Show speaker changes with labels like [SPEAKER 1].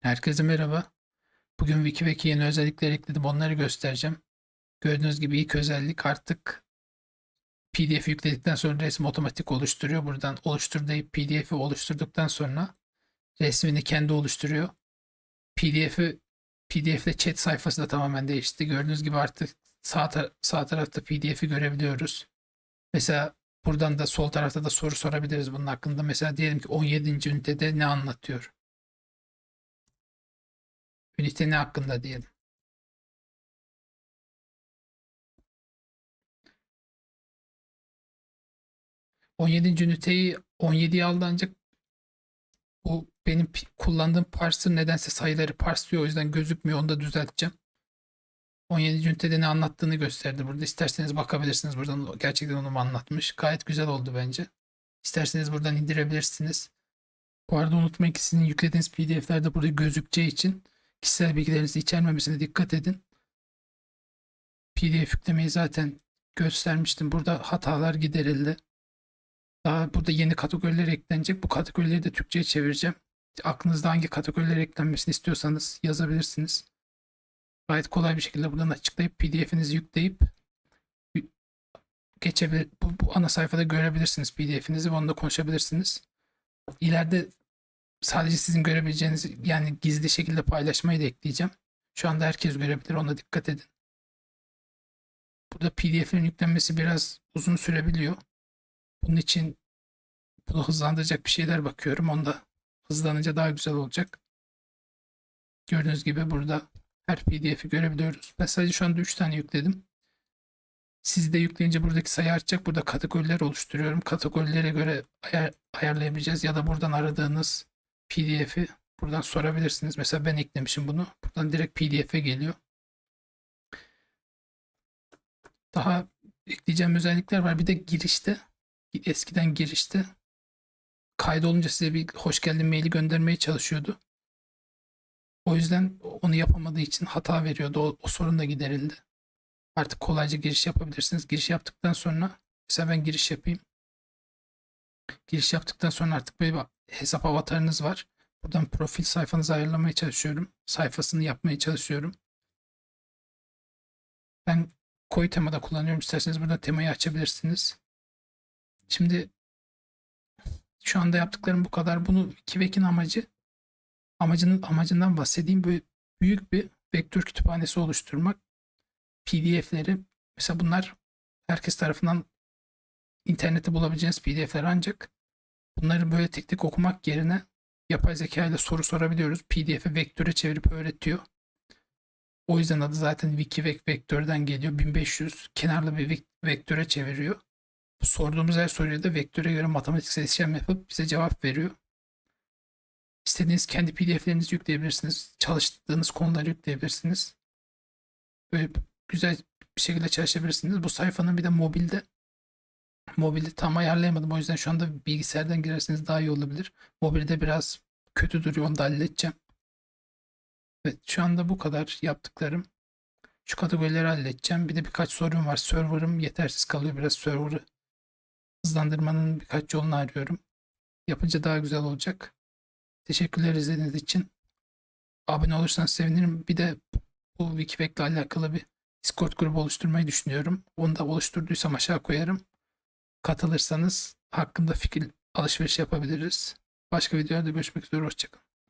[SPEAKER 1] Herkese merhaba. Bugün WikiWiki yeni özellikler ekledim. Onları göstereceğim. Gördüğünüz gibi ilk özellik artık PDF yükledikten sonra resim otomatik oluşturuyor. Buradan oluştur deyip PDF'i oluşturduktan sonra resmini kendi oluşturuyor. PDF'i PDF'de chat sayfası da tamamen değişti. Gördüğünüz gibi artık sağ, tar- sağ tarafta PDF'i görebiliyoruz. Mesela buradan da sol tarafta da soru sorabiliriz bunun hakkında. Mesela diyelim ki 17. ünitede ne anlatıyor? Ne hakkında diyelim. On yedinci üniteyi 17'ye aldı ancak bu benim kullandığım parser nedense sayıları parsluyor o yüzden gözükmüyor onu da düzelteceğim. 17. ünitede ne anlattığını gösterdi burada. İsterseniz bakabilirsiniz buradan gerçekten onu mu anlatmış. Gayet güzel oldu bence. İsterseniz buradan indirebilirsiniz. Bu arada unutmayın ki sizin yüklediğiniz PDF'ler de burada gözükeceği için kişisel bilgilerinizi içermemesine dikkat edin. PDF yüklemeyi zaten göstermiştim. Burada hatalar giderildi. Daha burada yeni kategoriler eklenecek. Bu kategorileri de Türkçe'ye çevireceğim. Aklınızda hangi kategoriler eklenmesini istiyorsanız yazabilirsiniz. Gayet kolay bir şekilde buradan açıklayıp PDF'inizi yükleyip geçebilir. Bu, bu ana sayfada görebilirsiniz PDF'inizi ve onunla konuşabilirsiniz. İleride sadece sizin görebileceğiniz yani gizli şekilde paylaşmayı da ekleyeceğim. Şu anda herkes görebilir ona dikkat edin. Burada PDF'lerin yüklenmesi biraz uzun sürebiliyor. Bunun için bunu hızlandıracak bir şeyler bakıyorum. Onda hızlanınca daha güzel olacak. Gördüğünüz gibi burada her PDF'i görebiliyoruz. Ben sadece şu anda 3 tane yükledim. Siz de yükleyince buradaki sayı artacak. Burada kategoriler oluşturuyorum. Kategorilere göre ayar, ayarlayabileceğiz ya da buradan aradığınız PDF'i buradan sorabilirsiniz. Mesela ben eklemişim bunu. Buradan direkt PDF'e geliyor. Daha ekleyeceğim özellikler var. Bir de girişte eskiden girişte kaydolunca size bir hoş geldin maili göndermeye çalışıyordu. O yüzden onu yapamadığı için hata veriyordu. O, o sorun da giderildi. Artık kolayca giriş yapabilirsiniz. Giriş yaptıktan sonra mesela ben giriş yapayım. Giriş yaptıktan sonra artık böyle hesap avatarınız var. Buradan profil sayfanızı ayarlamaya çalışıyorum. Sayfasını yapmaya çalışıyorum. Ben koyu temada kullanıyorum. İsterseniz burada temayı açabilirsiniz. Şimdi şu anda yaptıklarım bu kadar. Bunu Kivek'in amacı amacının amacından bahsedeyim. Böyle büyük bir vektör kütüphanesi oluşturmak. PDF'leri mesela bunlar herkes tarafından internette bulabileceğiniz PDF'ler ancak bunları böyle tek tek okumak yerine yapay zeka ile soru sorabiliyoruz. PDF'i vektöre çevirip öğretiyor. O yüzden adı zaten WikiVec vektörden geliyor. 1500 kenarlı bir vek- vektöre çeviriyor. Sorduğumuz her soruya da vektöre göre matematiksel işlem yapıp bize cevap veriyor. İstediğiniz kendi PDF'lerinizi yükleyebilirsiniz. Çalıştığınız konuları yükleyebilirsiniz. Böyle güzel bir şekilde çalışabilirsiniz. Bu sayfanın bir de mobilde mobilde tam ayarlayamadım. O yüzden şu anda bilgisayardan girerseniz daha iyi olabilir. Mobilde biraz kötü duruyor. Onu da halledeceğim. Evet şu anda bu kadar yaptıklarım. Şu kategorileri halledeceğim. Bir de birkaç sorun var. Server'ım yetersiz kalıyor. Biraz server'ı hızlandırmanın birkaç yolunu arıyorum. Yapınca daha güzel olacak. Teşekkürler izlediğiniz için. Abone olursanız sevinirim. Bir de bu Wikipedia ile alakalı bir Discord grubu oluşturmayı düşünüyorum. Onu da oluşturduysam aşağı koyarım. Katılırsanız hakkında fikir alışveriş yapabiliriz. Başka videolarda görüşmek üzere. Hoşçakalın.